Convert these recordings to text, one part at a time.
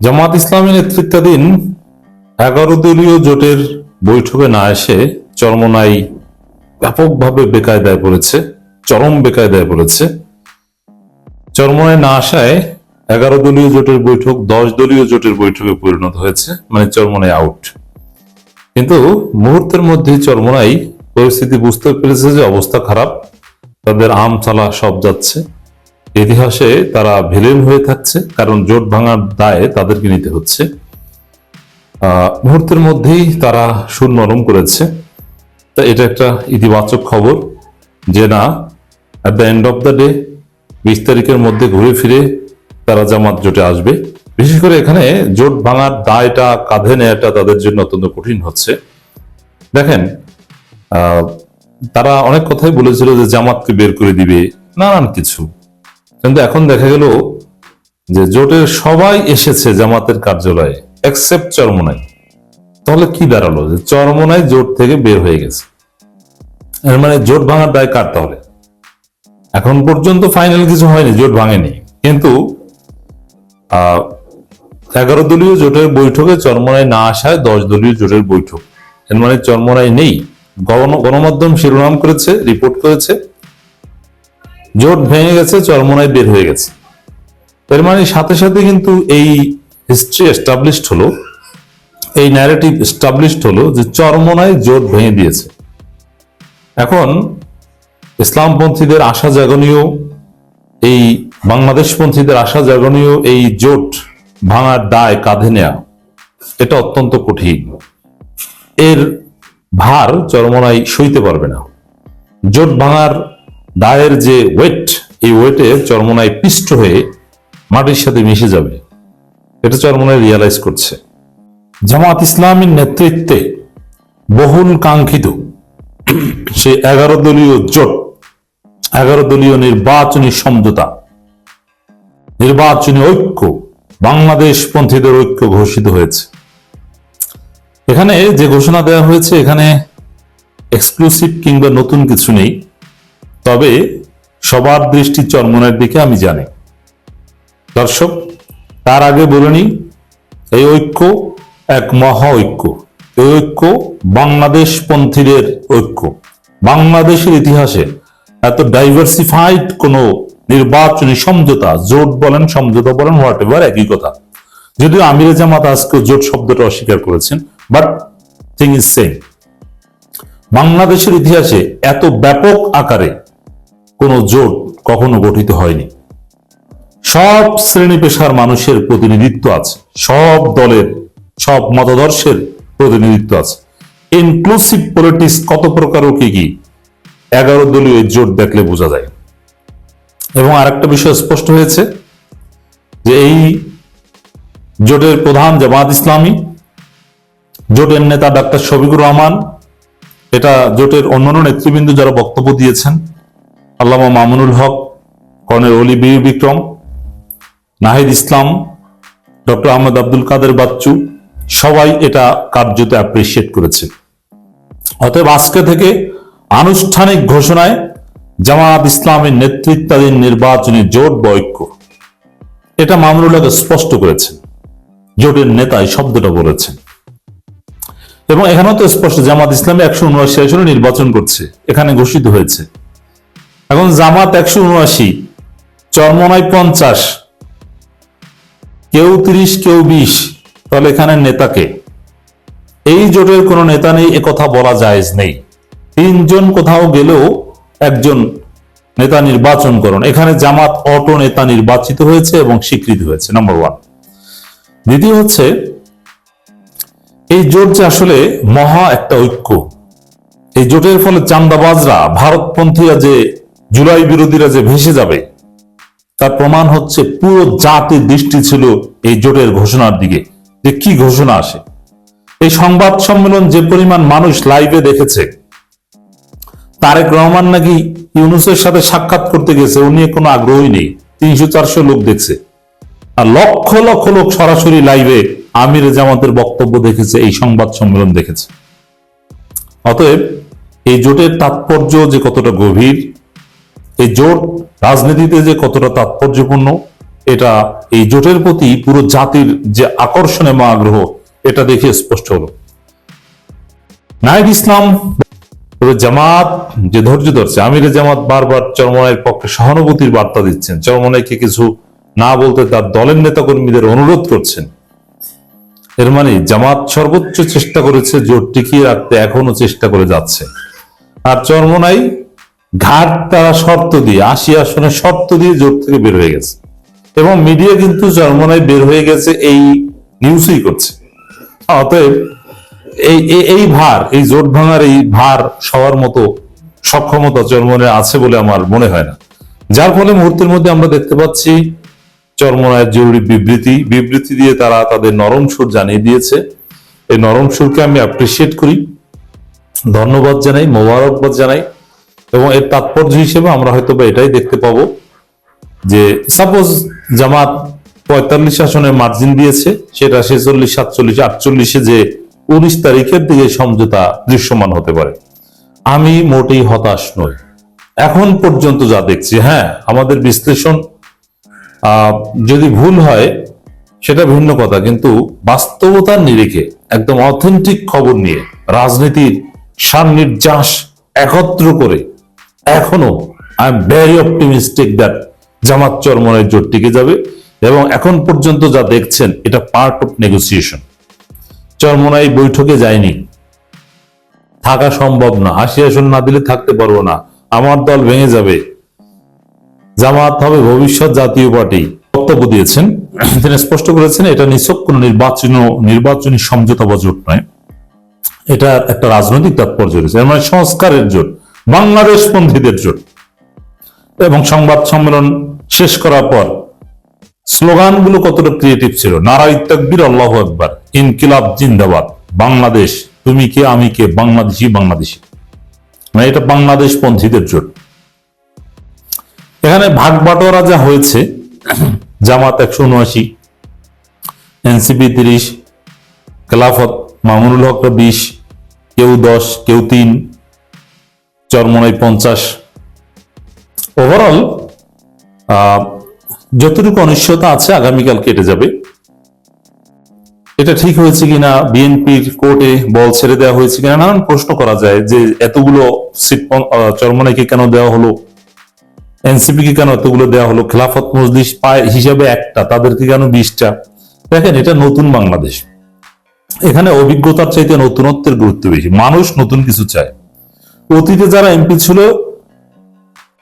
জামাত ইসলামী নেতৃত্বাধীন এগারো দলীয় জোটের বৈঠকে না এসে চরমনাই ব্যাপকভাবে বেকায়দায় পড়েছে, চরম বেকায়দায় পড়েছে। চরমনায় না আসায় এগারো দলীয় জোটের বৈঠক দশ দলীয় জোটের বৈঠকে পরিণত হয়েছে মানে চরমনাই আউট কিন্তু মুহূর্তের মধ্যেই চরমনাই পরিস্থিতি বুঝতে পেরেছে যে অবস্থা খারাপ, তাদের আম চালা সব যাচ্ছে। ইতিহাসে তারা ভিলেন হয়ে থাকছে, কারণ জোট ভাঙার দায়ে তাদেরকে নিতে হচ্ছে। মুহূর্তের মধ্যেই তারা সুর নরম করেছে। তা এটা একটা ইতিবাচক খবর যে না at the end of the day বিশ তারিখের মধ্যে ঘুরে ফিরে তারা জামাত জোটে আসবে। বিশেষ করে এখানে জোট ভাঙার দায়টা কাঁধে নেয়াটা তাদের জন্য অত্যন্ত কঠিন হচ্ছে। দেখেন তারা অনেক কথাই বলেছিল যে জামাতকে বের করে দিবে, নানান কিছু। কিন্তু এখন দেখা গেল যে জোটের সবাই এসেছে জামাতের কার্যালয়ে এক্সেপ্ট চরমোনাই। তাহলে কি দাঁড়াল? যে চরমোনাই জোট থেকে বের হয়ে গেছে। মানে জোট ভাঙার দায় কার তাহলে? এখন পর্যন্ত ফাইনাল কিছু হয়নি, জোট ভাঙেনি। কিন্তু এগারো দলীয় জোটের বৈঠকে চরমোনাই না আসায় দশ দলীয় জোটের বৈঠক। এর মানে চরমোনাই নেই। গণ- গণমাধ্যম শিরোনাম করেছে রিপোর্ট করেছে। জোট ভেঙে গেছে, চরমোনায় বের হয়ে গেছে। এর মানে সাথে সাথে কিন্তু এই হিস্ট্রি এস্টাবলিশড হলো, এই ন্যারেটিভ এস্টাবলিশড হলো যে চরমোনায় জোট ভেঙে দিয়েছে। এখন ইসলামপন্থীদের আশা জাগনীয় এই বাংলাদেশপন্থীদের আশা জাগনীয় এই জোট ভাঙার দায় কাঁধে নেয়া, এটা অত্যন্ত কঠিন। এর ভার চরমোনাই সইতে পারবে না। জোট ভাঙার দায়ের যে ওয়েট, এই ওয়েটে চরমোনায় পিষ্ট হয়ে মাটির সাথে মিশে যাবে। এটা চরমোনায় রিয়ালাইজ করছে। জামাত ইসলামের নেতৃত্বে বহুল কাঙ্ক্ষিত সে এগারো দলীয় জোট, এগারো দলীয় নির্বাচনী সমঝোতা, নির্বাচনী ঐক্য, বাংলাদেশ পন্থীদের ঐক্য ঘোষিত হয়েছে। এখানে যে ঘোষণা দেওয়া হয়েছে, এখানে এক্সক্লুসিভ কিংবা নতুন কিছু নেই। তবে সবার দৃষ্টি চরমনের দিকে আমি জানি। দর্শক, তার আগে বলে নিই, এই ঐক্য এক মহা ঐক্য। এই ঐক্য বাংলাদেশ পন্থীদের ঐক্য। বাংলাদেশের ইতিহাসে এত ডাইভার্সিফাইড কোন নির্বাচনী সমঝোতা, জোট বলেন, সমঝোতা বলেন হোয়াট এভার একই কথা। যদিও আমিরে জামাত আজকে জোট শব্দটা অস্বীকার করেছেন বাট থিং ইজ সেম বাংলাদেশের ইতিহাসে এত ব্যাপক আকারে কোনো জোট কখনো গঠিত হয়নি। সব শ্রেণি পেশার মানুষের প্রতিনিধিত্ব আছে। সব দলের, সব মতাদর্শের প্রতিনিধিত্ব আছে। ইনক্লুসিভ পলিটিক্স কত প্রকার ও কি কি, এগারো দলীয় জোট দেখলে বোঝা যায়। এবং আরেকটা বিষয় স্পষ্ট হয়েছে যে এই জোটের প্রধান জামাত ইসলামী, জোটের নেতা ডাক্তার শফিকুর রহমান, এটা জোটের অন্যান্য নেতৃবৃন্দ যারা বক্তব্য দিয়েছেন আল্লামা মামুনুল হক, কর্নেল অলি বীর বিক্রম, নাহিদ ইসলাম, ডক্টর আহমদ আব্দুল কাদের বাচ্চু, সবাই এটা কার্যত অ্যাপ্রিসিয়েট করেছে। অতএব আজকে থেকে আনুষ্ঠানিক ঘোষণায় জামাত ইসলামের নেতৃত্বাধীন নির্বাচনী জোট বৈক্য এটা মামুনুল হক স্পষ্ট করেছেন জোটের নেতা এই শব্দটা বলেছেন। এবং এখানেও তো স্পষ্ট জামাত ইসলামী একশো উনআশি আসনে নির্বাচন করছে, এখানে ঘোষিত হয়েছে। এখন জামাত একশো উনআশি, চরমনায় পঞ্চাশ, কেউ তিরিশ, কেউ বিশ, তাহলে এখানে নেতাকে এই জোটের কোনো নেতা নেই কথা বলা জায়েজ নেই। তিনজন কোথাও গেলেও একজন নেতা নির্বাচন করুন। এখানে জামাত অটো নেতা নির্বাচিত হয়েছে এবং স্বীকৃতি হয়েছে নম্বর ওয়ান দ্বিতীয় হচ্ছে, এই জোট যে আসলে মহা একটা ঐক্য। এই জোটের ফলে চান্দাবাজরা ভারতপন্থীরা যে জুলাই বিরোধীরা যে ভেসে যাবে, তার প্রমাণ হচ্ছে পুরো জাতির দৃষ্টি ছিল এই জোটের ঘোষণার দিকে, যে কি ঘোষণা আসে। এই সংবাদ সম্মেলন যে পরিমাণ মানুষ লাইভে দেখেছে, তারেক রহমান নাকি ইউনুসের সাথে সাক্ষাৎ করতে গেছে, উনি কোনো আগ্রহই নেই, তিনশো চারশো লোক দেখছে। আর লক্ষ লক্ষ লোক সরাসরি লাইভে আমির জামাতের বক্তব্য দেখেছে, এই সংবাদ সম্মেলন দেখেছে। অতএব এই জোটের তাৎপর্য যে কতটা গভীর এই জোট রাজনীতিতে যে কতটা তাৎপর্যপূর্ণ, এটা এই জোটের প্রতি পুরো জাতির যে আকর্ষণ এবং আগ্রহ, এটা দেখে স্পষ্ট হলো। নাইব ইসলাম জামাত যে ধৈর্য ধরছে, আমির জামাত বারবার চরমনাইয়ের পক্ষে সহানুভূতির বার্তা দিচ্ছেন। চরমনাইকে কিছু না বলতে তার দলের নেতাকর্মীদের অনুরোধ করছেন। এর মানে জামাত সর্বোচ্চ চেষ্টা করেছে জোট টিকিয়ে রাখতে, এখনও চেষ্টা করে যাচ্ছে। আর চরমনাই ঘাট তারা শর্ত দিয়ে, আশি আসনে শর্ত দিয়ে জোট থেকে বের হয়ে গেছে। এবং মিডিয়া কিন্তু চরমনাই বের হয়ে গেছে এই নিউজই করছে। অতএব এই, এই- এই ভার, এই জোট ভাঙার এই ভার সবার মতো সক্ষমতা চরমনে আছে বলে আমার মনে হয় না। যার ফলে মুহূর্তের মধ্যে আমরা দেখতে পাচ্ছি চরমনায়ের জরুরি বিবৃতি বিবৃতি দিয়ে তারা তাদের নরম সুর জানিয়ে দিয়েছে। এই নরম সুরকে আমি অ্যাপ্রিসিয়েট করি। ধন্যবাদ জানাই, মোবারকবাদ জানাই। এবং এর তাৎপর্য হিসেবে আমরা হয়তো বা এটাই দেখতে পাবো যে সাপোজ জামাত পঁয়তাল্লিশ আসনের মার্জিন দিয়েছে, সেটা ছেচল্লিশ, সাতচল্লিশ, আটচল্লিশে যে উনিশ তারিখের দিকে সমঝোতা দৃশ্যমান হতে পারে। আমি মোটেই হতাশ নই। এখন পর্যন্ত যা দেখছি হ্যাঁ আমাদের বিশ্লেষণ যদি ভুল হয়, সেটা ভিন্ন কথা, কিন্তু বাস্তবতার নিরিখে একদম অথেন্টিক খবর নিয়ে রাজনীতির সান্নির্যাস একত্র করে এখনও I am very optimistic that Jamaat চরমনের জোট টিকে যাবে এবং এখন পর্যন্ত যা দেখছেন, এটা পার্ট অফ নেগোসিয়েশন চরমনাই বৈঠকে যায়নি। থাকা সম্ভব না। আশি আসন না দিলে থাকতে পারব না। আমার দল ভেঙে যাবে। জামাত হবে ভবিষ্যৎ জাতীয় পার্টি। বক্তব্য দিয়েছেন। তিনি স্পষ্ট করেছেন, এটা নিছক কোন নির্বাচন, নির্বাচনী সমঝোতা বা জোট নয়। এটা একটা রাজনৈতিক তাৎপর্য রয়েছে। মানে সংস্কারের জোট। বাংলাদেশ পন্থীদের জোট। এবং সংবাদ সম্মেলন শেষ করার পর স্লোগানগুলো কতটা ক্রিয়েটিভ ছিল। নারাই তকবির, আল্লাহ একবার ইনকিলাব জিন্দাবাদ, বাংলাদেশ, তুমি কে, আমি কে, বাংলাদেশি বাংলাদেশি। মানে এটা বাংলাদেশ পন্থীদের জোট। এখানে ভাগ বাটোয়ারা যা হয়েছে, জামাত একশো উনআশি, এনসিপি তিরিশ, খেলাফত মামুনুল হক বিশ, কেউ দশ, কেউ তিন চরমনাই পঞ্চাশ। ওভারঅল যতটুকু অনিশ্চয়তা আছে আগামীকাল কেটে যাবে। এটা ঠিক হয়েছে কিনা, বিএনপির কোর্টে বল ছেড়ে দেওয়া হয়েছে কিনা, নানান প্রশ্ন করা যায় যে এতগুলো সিট চরমনাইকে কেন দেওয়া হলো? এনসিপি কে কেন এতগুলো দেওয়া হলো? খেলাফত মজলিস পায় হিসাবে একটা, তাদেরকে কেন বিশটা? দেখেন, এটা নতুন বাংলাদেশ। এখানে অভিজ্ঞতার চাইতে নতুনত্বের গুরুত্ব বেশি। মানুষ নতুন কিছু চায়। অতীতে যারা এমপি ছিল,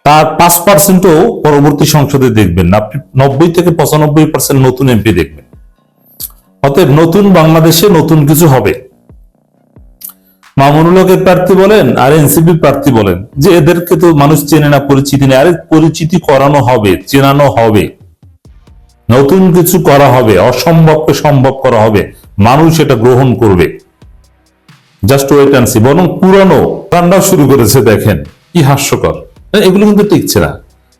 তার পাঁচ পার্সেন্টও পরবর্তী সংসদে দেখবেন আপনি নব্বই থেকে পঁচানব্বই পার্সেন্ট নতুন এমপি দেখবেন। অতএব নতুন বাংলাদেশে নতুন কিছু হবে। মামুনুল হকের প্রার্থী বলেন, আর এনসিপি প্রার্থী বলেন, যে এদেরকে তো মানুষ চেনে না, পরিচিতি নেই। আরে পরিচিতি করানো হবে, চেনানো হবে। নতুন কিছু করা হবে, অসম্ভবকে সম্ভব করা হবে। মানুষ এটা গ্রহণ করবে। জাস্ট ওয়েট অ্যান্ড সি বরং পুরানো কান্ডা শুরু করেছে, দেখেন। কি হাস্যকর। এগুলো কিন্তু টিকছে না।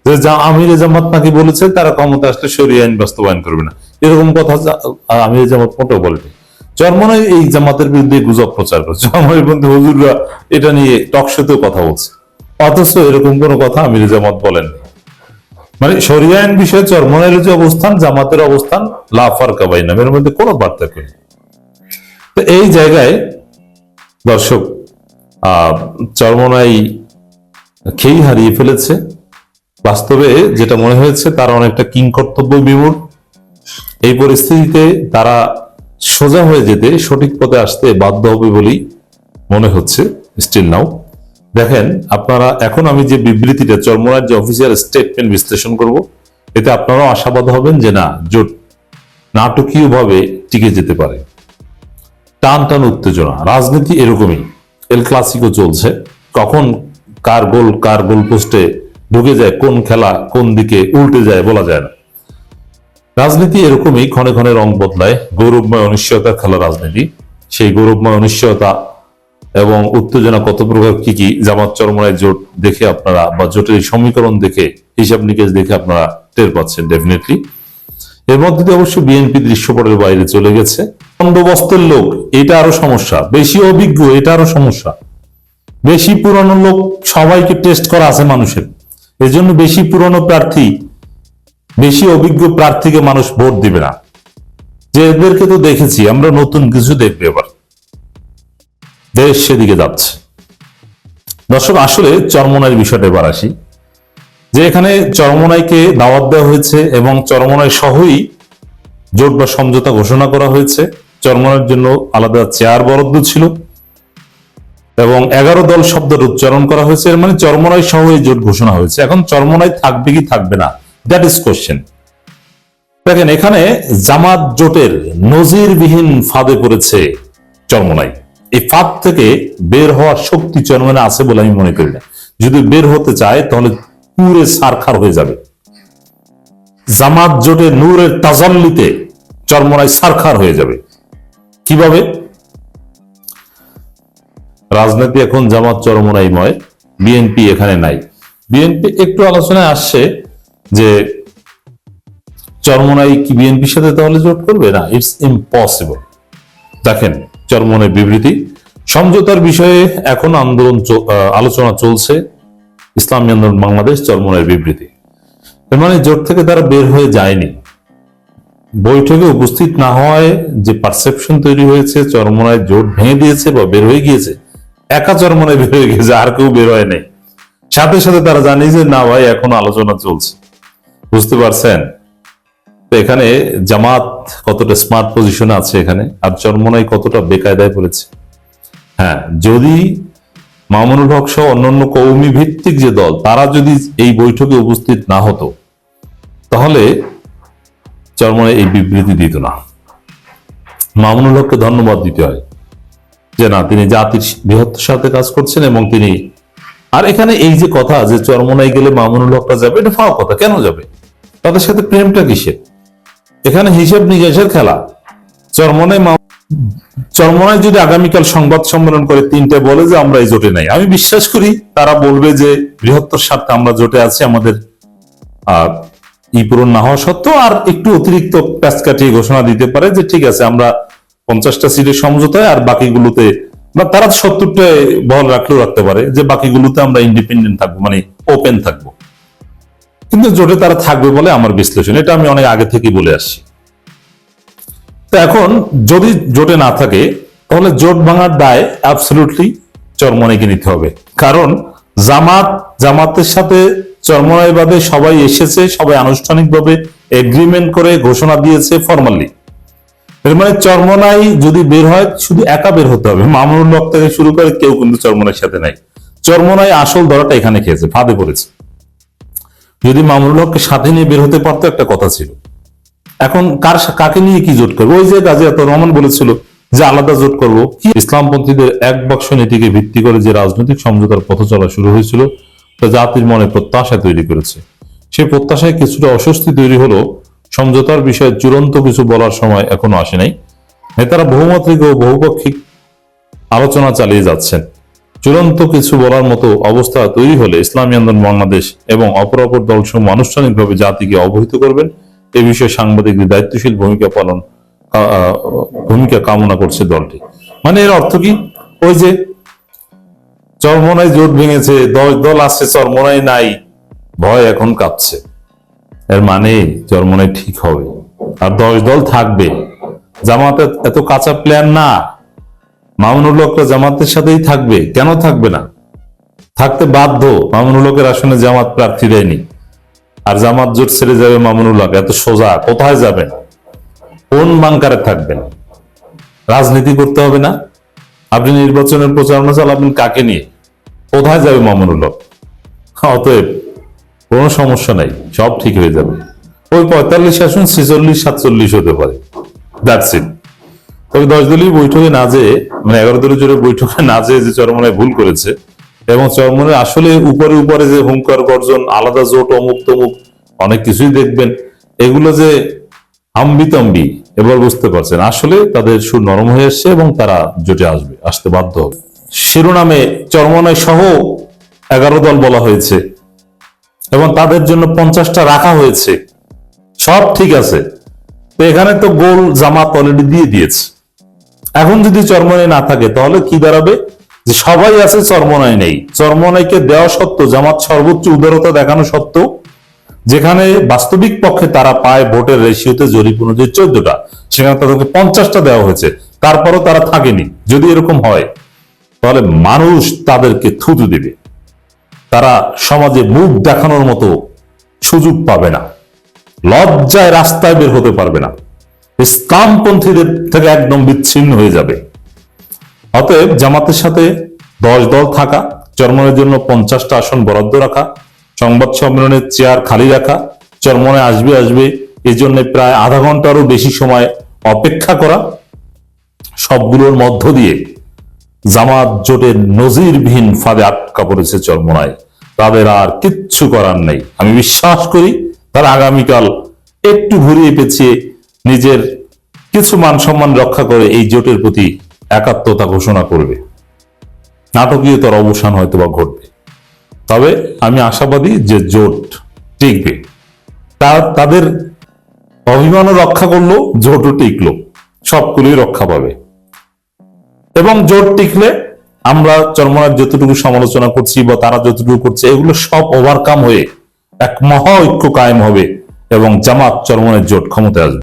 যে যা আমির জামাত নাকি বলেছে, তারা ক্ষমতা আসলে সরিয়ে আইন বাস্তবায়ন করবে না। এরকম কথা আমির জামাত মোটেও বলেনি। চরমনাই এই জামাতের বিরুদ্ধে গুজব প্রচার করছে। চরমনের বন্ধু, হুজুররা এটা নিয়ে টকশোতেও কথা বলছে। অথচ এরকম কোনো কথা আমির জামাত বলেন মানে সরিয়া আইন বিষয়ে চরমনের যে অবস্থান, জামাতের অবস্থান লাফার কাবাই নামের মধ্যে কোনো পার্থক্য নেই। তো এই জায়গায় দর্শক চরমনাই খেই হারিয়ে ফেলেছে। বাস্তবে যেটা মনে হয়েছে, তারা অনেকটা কিং কর্তব্য বিমূর এই পরিস্থিতিতে তারা সোজা হয়ে যেতে, সঠিক পথে আসতে বাধ্য হবে বলেই মনে হচ্ছে স্টিল নাও দেখেন, আপনারা, এখন আমি যে বিবৃতিটা, চরমনার যে অফিসিয়াল স্টেটমেন্ট বিশ্লেষণ করব, এতে আপনারাও আশাবাদ হবেন যে না, জোট নাটকীয় ভাবে টিকে যেতে পারে। টান টান উত্তেজনা। রাজনীতি এরকমই। এল ক্লাসিকো চলছে। কখন কার গোল কার গোল পোস্টে ঢুকে যায়, কোন খেলা কোন দিকে উল্টে যায় বলা যায় না। রাজনীতি এরকমই, ক্ষণে ক্ষণে রং বদলায়। গৌরবময় অনিশ্চয়তা খেলা রাজনীতি। সেই গৌরবময় অনিশ্চয়তা এবং উত্তেজনা কত প্রকার কি কি জামাত চরমনায় জোট দেখে আপনারা বা জোটের সমীকরণ দেখে, হিসাব নিকেশ দেখে আপনারা টের পাচ্ছেন ডেফিনেটলি এর মধ্যে দিয়ে অবশ্য বিএনপি দৃশ্যপটের বাইরে চলে গেছে। বন্দোবস্তের লোক, এটা আরও সমস্যা। বেশি অভিজ্ঞ, এটা আরও সমস্যা। বেশি পুরনো লোক, সবাইকে টেস্ট করা আছে মানুষের। এই জন্য বেশি পুরনো প্রার্থী, বেশি অভিজ্ঞ প্রার্থীকে মানুষ ভোট দিবে না। যে এদেরকে তো দেখেছি, আমরা নতুন কিছু দেখবে এবার। দেশ সেদিকে যাচ্ছে। দর্শক, আসলে চরমনাইয়ের বিষয়টা এবার আসি। যে এখানে চরমনাইকে দাওয়াত দেওয়া হয়েছে এবং চরমনাই সহই জোট বা সমঝোতা ঘোষণা করা হয়েছে। চরমনাইয়ের জন্য আলাদা চেয়ার বরাদ্দ ছিল এবং এগারো দল শব্দের উচ্চারণ করা হয়েছে। এর মানে চরমনাই সহ এই জোট ঘোষণা হয়েছে। এখন চরমনাই থাকবে কি থাকবে না? দ্যাট ইজ কোশ্চেন দেখেন, এখানে জামাত জোটের নজিরবিহীন ফাঁদে পড়েছে চরমনাই। এই ফাঁদ থেকে বের হওয়ার শক্তি চরমনে আছে বলে আমি মনে করি না। যদি বের হতে চায়, তাহলে পুরে সারখার হয়ে যাবে। জামাত জোটে নূরের তাজাল্লিতে চরমনাই সারখার হয়ে যাবে। কীভাবে? রাজনীতি এখন জামাত চরমনাইময় বিএনপি এখানে নাই। বিএনপি একটু আলোচনায় আসছে যে চরমনাই কি বিএনপির সাথে তাহলে জোট করবে? না ইটস ইম্পসিবল দেখেন চরমনের বিবৃতি। সমঝোতার বিষয়ে এখন আন্দোলন আলোচনা চলছে। ইসলামী আন্দোলন বাংলাদেশ চরমনের বিবৃতি। এর মানে জোট থেকে তারা বের হয়ে যায়নি। বৈঠকে উপস্থিত না হওয়ায় যে পারসেপশন তৈরি হয়েছে চরমনায় জোট ভেঙে দিয়েছে বা বের হয়ে গিয়েছে, একা চরমনায় বের হয়ে গিয়েছে, আর কেউ বের হয় নাই। সাথে সাথে তারা জানে যে না ভাই, এখন আলোচনা চলছে। বুঝতে পারছেন? তো এখানে জামাত কতটা স্মার্ট পজিশনে আছে এখানে, আর চরমনাই কতটা বেকায়দায় পড়েছে। হ্যাঁ যদি মামুনুল হক সহ অন্যান্য কৌমি ভিত্তিক যে দল, তারা যদি এই বৈঠকে উপস্থিত না হতো, তাহলে চরমনাই এই বিবৃতি দিত না। মামুনুল হককে ধন্যবাদ দিতে হয় যে না, তিনি জাতির বৃহত্তর সাথে কাজ করছেন এবং তিনি আর এখানে এই যে কথা যে চরমনাই গেলে মামুনুল হকটা যাবে, এটা ফাও কথা, কেন যাবে? তাদের সাথে প্রেমটা কিসের? এখানে হিসেব নিকেশের খেলা চরমনাই চরমনাই যদি আগামীকাল সংবাদ সম্মেলন করে তিনটে বলে যে আমরা এই জোটে নাই, আমি বিশ্বাস করি তারা বলবে যে বৃহত্তর স্বার্থে আমরা জোটে আছি, আমাদের ই পূরণ না হওয়া সত্ত্বেও, আর একটু অতিরিক্ত প্যাচ কাটিয়ে ঘোষণা দিতে পারে যে ঠিক আছে, আমরা পঞ্চাশটা সিটের সমঝোতায় আর বাকিগুলোতে, বা তারা সত্তরটায় বল রাখলেও রাখতে পারে যে বাকিগুলোতে আমরা ইন্ডিপেন্ডেন্ট থাকব মানে ওপেন থাকব। কিন্তু জোটে তারা থাকবে বলে আমার বিশ্লেষণ, এটা আমি অনেক আগে থেকে বলে আসছি। তো এখন যদি জোটে না থাকে, তাহলে জোট ভাঙার দায় অ্যাবসলুটলি চরমনাইকে নিতে হবে। কারণ জামাত, জামাতের সাথে চরমনাই বাদে সবাই এসেছে, সবাই আনুষ্ঠানিকভাবে এগ্রিমেন্ট করে ঘোষণা দিয়েছে ফর্মালি এর মানে চরমনাই যদি বের হয়, শুধু একা বের হতে হবে। মামুনুল হক থেকে শুরু করে কেউ কিন্তু চরমনাইয়ের সাথে নাই। চরমনাই আসল ধরাটা এখানে খেয়েছে, ফাঁদে পড়েছে। যদি মামুনুল হককে সাথে নিয়ে বের হতে পারতো, একটা কথা ছিল। এখন কার কাকে নিয়ে কি জোট করব? ওই যে গাজী রহমান বলেছিল যে আলাদা জোট করব। ইসলামপন্থীদের এক বাক্স নীতিকে ভিত্তি করে যে রাজনৈতিক সমঝোতার পথ চলা শুরু হয়েছিল, তা জাতির মনে প্রত্যাশা তৈরি করেছে। সেই প্রত্যাশায় কিছুটা অস্বস্তি তৈরি হলো। সমঝোতার বিষয়ে চূড়ান্ত কিছু বলার সময় এখনও আসে নাই। নেতারা বহুমাত্রিক ও বহুপাক্ষিক আলোচনা চালিয়ে যাচ্ছেন। চূড়ান্ত কিছু বলার মতো অবস্থা তৈরি হলে ইসলামী আন্দোলন বাংলাদেশ এবং অপর অপর দলসমূহ আনুষ্ঠানিকভাবে জাতিকে অবহিত করবেন। এ বিষয়ে সাংবাদিকদের দায়িত্বশীল ভূমিকা পালন ভূমিকা কামনা করছে দলটি। মানে এর অর্থ কি? ওই যে চরমনায় জোট ভেঙেছে দশ দল আছে চরমনায় নাই, ভয় এখন কাঁপছে। এর মানে চরমনায় ঠিক হবে। আর দশ দল থাকবে। জামাতে এত কাঁচা প্ল্যান না। মামুনুল হকরা জামাতের সাথেই থাকবে। কেন থাকবে না? থাকতে বাধ্য। মামুনুল হকের আসনে জামাত প্রার্থী দেয়নি। আর জামাত জোট ছেড়ে যাবে মামুনুল হক, এত সোজা, কোথায় যাবেন? কোন বাংকারে থাকবেন? রাজনীতি করতে হবে না? আপনি নির্বাচনের প্রচারণা চালাবেন কাকে নিয়ে? কোথায় যাবে মামুনুল হক? অতএব কোনো সমস্যা নাই, সব ঠিক হয়ে যাবে। ওই পঁয়তাল্লিশ আসন, ছেচল্লিশ, সাতচল্লিশ হতে পারে। দ্যাটস ইট তবে দশ দলীয় বৈঠকে না যেয়ে মানে এগারো দলীয় জোরের বৈঠকে না যেয়ে যে চরমনায় ভুল করেছে এবং চরমনে আসলে উপরে উপরে যে হুঙ্কার গর্জন, আলাদা জোট, অমুক তমুক, অনেক কিছুই দেখবেন। এগুলো যে হাম্বিতম্বি, এবার বুঝতে পারছেন। আসলে তাদের সুর নরম হয়ে এসছে এবং তারা জোটে আসবে, আসতে বাধ্য হবে। শিরোনামে চরমনায় সহ এগারো দল বলা হয়েছে এবং তাদের জন্য পঞ্চাশটা রাখা হয়েছে। সব ঠিক আছে। তো এখানে তো গোল জামাত অলরেডি দিয়ে দিয়েছে। এখন যদি চরমনাই না থাকে, তাহলে কি দাঁড়াবে? যে সবাই আছে চরমনাই নেই। চরমনাইকে দেওয়া সত্ত্বেও, জামাত সর্বোচ্চ উদারতা দেখানো সত্ত্বেও, যেখানে বাস্তবিক পক্ষে তারা পায় ভোটের রেশিওতে জরিপ অনুযায়ী চোদ্দটা। সেখানে তাদেরকে পঞ্চাশটা দেওয়া হয়েছে। তারপরও তারা থাকেনি। যদি এরকম হয়, তাহলে মানুষ তাদেরকে থুতু দেবে। তারা সমাজে মুখ দেখানোর মতো সুযোগ পাবে না। লজ্জায় রাস্তায় বের হতে পারবে না। ইসলামপন্থীদের থেকে একদম বিচ্ছিন্ন হয়ে যাবে। অতএব জামাতের সাথে দশ দল থাকা, চরমনের জন্য পঞ্চাশটা আসন বরাদ্দ রাখা, সংবাদ সম্মেলনের চেয়ার খালি রাখা, চরমনে আসবে আসবে এই জন্য প্রায় আধা ঘন্টারও বেশি সময় অপেক্ষা করা, সবগুলোর মধ্য দিয়ে জামাত জোটের নজিরবিহীন ফাঁদে আটকা পড়েছে চরমনায়। তাদের আর কিচ্ছু করার নেই। আমি বিশ্বাস করি তারা আগামীকাল একটু ঘুরিয়ে পেঁচিয়ে নিজের কিছু মান সম্মান রক্ষা করে এই জোটের প্রতি একাত্মতা ঘোষণা করবে। নাটকীয়তার অবসান হয়তো বা ঘটবে। তবে আমি আশাবাদী যে জোট টিকবে। তার তাদের অভিমানও রক্ষা করল, জোটও টিকলো। সবগুলোই রক্ষা পাবে। এবং জোট টিকলে আমরা চরমনার যতটুকু সমালোচনা করছি বা তারা যতটুকু করছে, এগুলো সব ওভারকাম হয়ে এক মহা ঐক্য কায়েম হবে এবং জামাত চরমনের জোট ক্ষমতায় আসবে।